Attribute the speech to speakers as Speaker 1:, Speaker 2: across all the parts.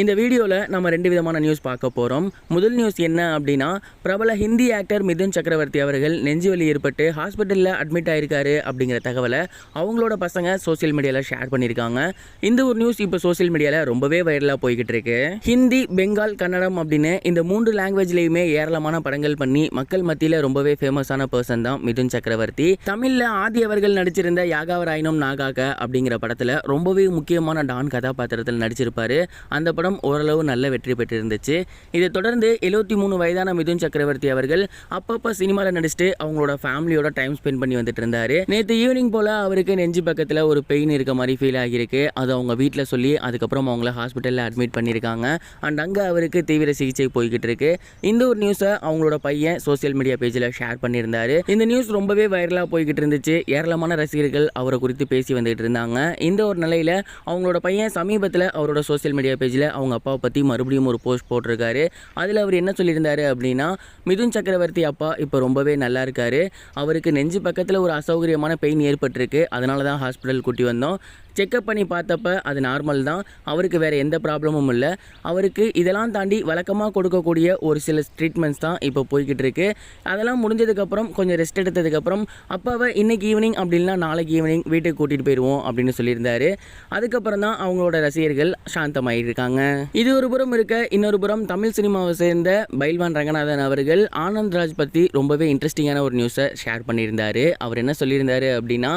Speaker 1: இந்த வீடியோவில் நம்ம ரெண்டு விதமான நியூஸ் பார்க்க போகிறோம் முதல் நியூஸ் என்ன அப்படின்னா பிரபல ஹிந்தி ஆக்டர் மிதுன் சக்கரவர்த்தி அவர்கள் நெஞ்சுவலி ஏற்பட்டு ஹாஸ்பிட்டலில் அட்மிட் ஆயிருக்காரு அப்படிங்கிற தகவலை அவங்களோட பசங்க சோஷியல் மீடியாவில் ஷேர் பண்ணியிருக்காங்க. இந்த ஒரு நியூஸ் இப்போ சோஷியல் மீடியாவில் ரொம்பவே வைரலாக போய்கிட்டு இருக்கு. ஹிந்தி பெங்கால் கன்னடம் அப்படின்னு இந்த மூன்று லாங்குவேஜ்லேயுமே ஏராளமான படங்கள் பண்ணி மக்கள் மத்தியில் ரொம்பவே ஃபேமஸான பர்சன் தான் மிதுன் சக்கரவர்த்தி. தமிழில் ஆதி அவர்கள் நடிச்சிருந்த யாகாவராயினம் நாகாக அப்படிங்கிற படத்தில் ரொம்பவே முக்கியமான டான் கதாபாத்திரத்தில் நடிச்சிருப்பாரு. அந்த படம் ஓரளவு நல்ல வெற்றி பெற்றிருந்துச்சு. இதை தொடர்ந்து எழுபத்தி மூணு வயதான மிதுன் சக்கரவர்த்தி அவர்கள் அப்பப்போ சினிமாவில் நடிச்சுட்டு அவங்களோட ஃபேமிலியோட டைம் ஸ்பெண்ட் பண்ணி வந்துட்டு இருந்தாரு நேற்று ஈவினிங் போல் அவருக்கு நெஞ்சு பக்கத்தில் ஒரு பெயின் இருக்க மாதிரி ஃபீல் ஆகியிருக்கு. அது அவங்க வீட்டில் சொல்லி அதுக்கப்புறம் அவங்கள ஹாஸ்பிட்டலில் அட்மிட் பண்ணியிருக்காங்க. அண்ட் அங்கே அவருக்கு தீவிர சிகிச்சை போய்கிட்டு இருக்கு. இந்த ஒரு நியூஸை அவங்களோட பையன் சோஷியல் மீடியா பேஜில் ஷேர் பண்ணியிருந்தாரு. இந்த நியூஸ் ரொம்பவே வைரலாக போய்கிட்டு இருந்துச்சு. ஏராளமான ரசிகர்கள் அவரை குறித்து பேசி வந்துகிட்டு இருந்தாங்க. இந்த ஒரு நிலையில் அவங்களோட பையன் சமீபத்தில் அவரோட சோஷியல் மீடியா பேஜில் அவங்க அப்பாவை பற்றி மறுபடியும் ஒரு போஸ்ட் போட்டிருக்காரு. அதில் அவர் என்ன சொல்லியிருந்தார் அப்படின்னா மிதுன் சக்கரவர்த்தி அப்பா இப்போ ரொம்பவே நல்லா இருக்காரு. அவருக்கு நெஞ்சு பக்கத்தில் ஒரு அசௌகரியமான பெயின் ஏற்பட்டிருக்கு. அதனால தான் ஹாஸ்பிட்டல் கூட்டி வந்தோம். செக்கப் பண்ணி பார்த்தப்ப அது நார்மல் தான். அவருக்கு வேறு எந்த ப்ராப்ளமும் இல்லை. அவருக்கு இதெல்லாம் தாண்டி வழக்கமாக கொடுக்கக்கூடிய ஒரு சில ட்ரீட்மெண்ட்ஸ் தான் இப்போ போய்கிட்டு இருக்கு. அதெல்லாம் முடிஞ்சதுக்கப்புறம் கொஞ்சம் ரெஸ்ட் எடுத்ததுக்கப்புறம் அப்பாவை இன்னைக்கு ஈவினிங் அப்படின்னா நாளைக்கு ஈவினிங் வீட்டுக்கு கூட்டிகிட்டு போயிடுவோம் அப்படின்னு சொல்லியிருந்தாரு. அதுக்கப்புறம் தான் அவங்களோட ரசிகர்கள் சாந்தமாயிருக்காங்க. இது ஒரு புறம் இருக்க இன்னொரு புறம் தமிழ் சினிமாவை சேர்ந்த பைல்வான் ரங்கநாதன் அவர்கள் ஆனந்த்ராஜ் பற்றி ரொம்பவே இன்ட்ரெஸ்டிங்கான ஒரு நியூஸை ஷேர் பண்ணியிருந்தாரு. அவர் என்ன சொல்லியிருந்தாரு அப்படின்னா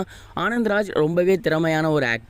Speaker 1: ஆனந்த்ராஜ் ரொம்பவே திறமையான ஒரு ஆக்டர்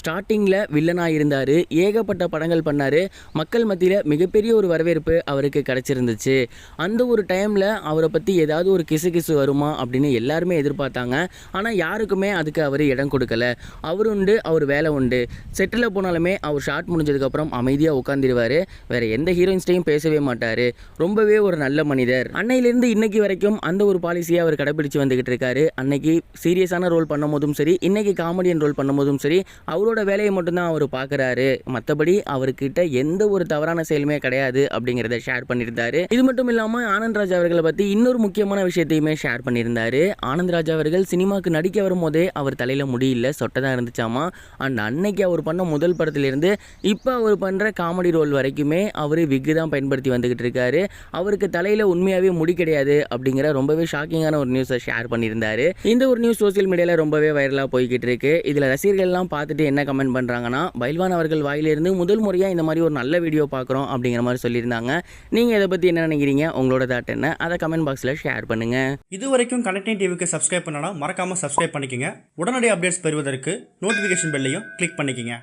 Speaker 1: ஸ்டார்டிங்கில் வில்லனாக இருந்தார் ஏகப்பட்ட படங்கள் பண்ணார். மக்கள் மத்தியில் மிகப்பெரிய ஒரு வரவேற்பு அவருக்கு கிடச்சிருந்துச்சு. அந்த ஒரு டைமில் அவரை பற்றி ஏதாவது ஒரு கிசு கிசு வருமா அப்படின்னு எல்லாருமே எதிர்பார்த்தாங்க. ஆனால் யாருக்குமே அதுக்கு அவர் இடம் கொடுக்கல. அவர் உண்டு அவர் வேலை உண்டு. செட்டில் போனாலுமே அவர் ஷார்ட் முடிஞ்சதுக்கப்புறம் அமைதியாக உட்காந்துருவார் வேறு எந்த ஹீரோயின்ஸ்டையும் பேசவே மாட்டார். ரொம்பவே ஒரு நல்ல மனிதர். அன்னையிலேருந்து இன்னைக்கு வரைக்கும் அந்த ஒரு பாலிசியை அவர் கடைபிடிச்சு வந்துக்கிட்டு இருக்காரு. அன்னைக்கு சீரியஸான ரோல் பண்ணும் போதும் சரி இன்னைக்கு காமெடியன் ரோல் பண்ணும் போதும் சரி அவரோட வேலையை மட்டும்தான் அவர் பார்க்குறாரு மற்றபடி அவர்கிட்ட எந்த ஒரு தவறான செயலுமே கிடையாது அப்படிங்கிறத ஷேர் பண்ணியிருந்தாரு. இது மட்டும் இல்லாமல் ஆனந்த்ராஜ் அவர்களை பற்றி இன்னொரு முக்கியமான விஷயத்தையுமே ஷேர் பண்ணியிருந்தாரு. ஆனந்த்ராஜ் அவர்கள் சினிமாவுக்கு நடிக்க வரும்போதே அவர் தலையில் முடியல சொட்டை தான் இருந்துச்சாமா? அண்ட் அன்னைக்கு அவர் பண்ண முதல் படத்திலிருந்து இப்போ அவர் பண்ணுற காமெடி ரோல் வரைக்குமே அவர் விக்கு தான் பயன்படுத்தி வந்துக்கிட்டு இருக்காரு. அவருக்கு தலையில் உண்மையாகவே முடி கிடையாது அப்படிங்கிற ரொம்பவே ஷாக்கிங்கான ஒரு நியூஸை ஷேர் பண்ணியிருந்தாரு. இந்த ஒரு நியூஸ் சோஷியல் மீடியாவில் ரொம்பவே வைரலாக போய்கிட்டு இருக்கு. இதில் ரசிகர்கள்லாம் பார்த்துட்டு என்ன கமெண்ட் பண்ணுறாங்கன்னா பைல்வான் அவர்கள் வாயிலிருந்து முதல் முறையாக இந்த மாதிரி ஒரு நல்ல வீடியோ பார்க்குறோம் அப்படிங்கிற மாதிரி சொல்லியிருந்தாங்க. நீங்கள் இதை பற்றி என்ன நினைக்கிறீங்க? உங்களோட தாட் என்ன? அதை கமெண்ட் பாக்ஸில் ஷேர் பண்ணுங்கள்
Speaker 2: இது வரைக்கும் கனெக்டிங் டிவிக்கு சப்ஸ்கிரைப் பண்ணனா மறக்காமல் சப்ஸ்கிரைப் பண்ணிக்கங்க. உடனடி அப்டேட்ஸ் பெறுவதற்கு நோட்டிஃபிகேஷன் பெல்லையும் கிளிக் பண்ணிக்கோங்க.